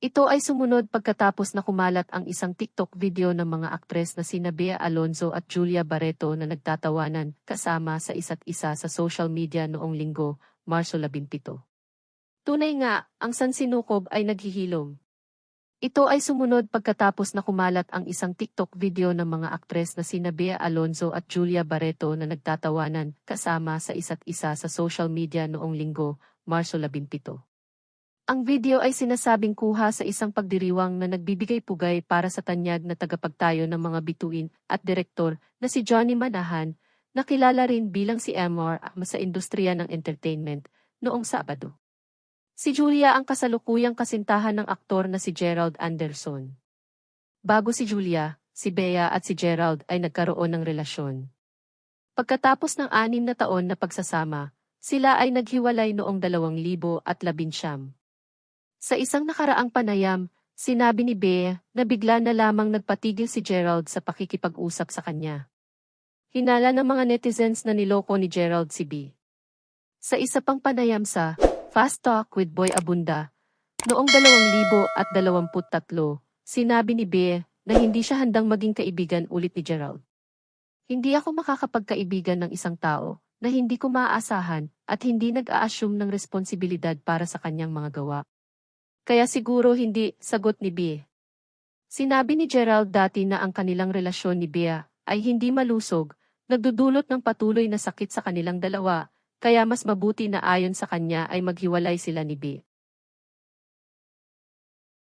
Ito ay sumunod pagkatapos na kumalat ang isang TikTok video ng mga aktres na sina Bea Alonzo at Julia Barreto na nagtatawanan kasama sa isa't isa sa social media noong linggo, Marso 17. Tunay nga, ang sansinukob ay naghihilom. Ito ay sumunod pagkatapos na kumalat ang isang TikTok video ng mga aktres na sina Bea Alonzo at Julia Barreto na nagtatawanan kasama sa isa't isa sa social media noong linggo, Marso 17. Ang video ay sinasabing kuha sa isang pagdiriwang na nagbibigay pugay para sa tanyag na tagapagtayo ng mga bituin at direktor na si Johnny Manahan, na kilala rin bilang si Emor sa industriya ng entertainment, noong Sabado. Si Julia ang kasalukuyang kasintahan ng aktor na si Gerald Anderson. Bago si Julia, si Bea at si Gerald ay nagkaroon ng relasyon. Pagkatapos ng anim na taon na pagsasama, sila ay naghiwalay noong 2019. Sa isang nakaraang panayam, sinabi ni Bea na bigla na lamang nagpatigil si Gerald sa pakikipag-usap sa kanya. Hinala ng mga netizens na niloko ni Gerald si B. Sa isa pang panayam sa Fast Talk with Boy Abunda, noong 2023, sinabi ni Bea na hindi siya handang maging kaibigan ulit ni Gerald. Hindi ako makakapagkaibigan ng isang tao na hindi ko maaasahan at hindi nag-a-assume ng responsibilidad para sa kanyang mga gawa. Kaya siguro hindi, sagot ni Bea. Sinabi ni Gerald dati na ang kanilang relasyon ni Bea ay hindi malusog, nagdudulot ng patuloy na sakit sa kanilang dalawa, kaya mas mabuti na ayon sa kanya ay maghiwalay sila ni Bea.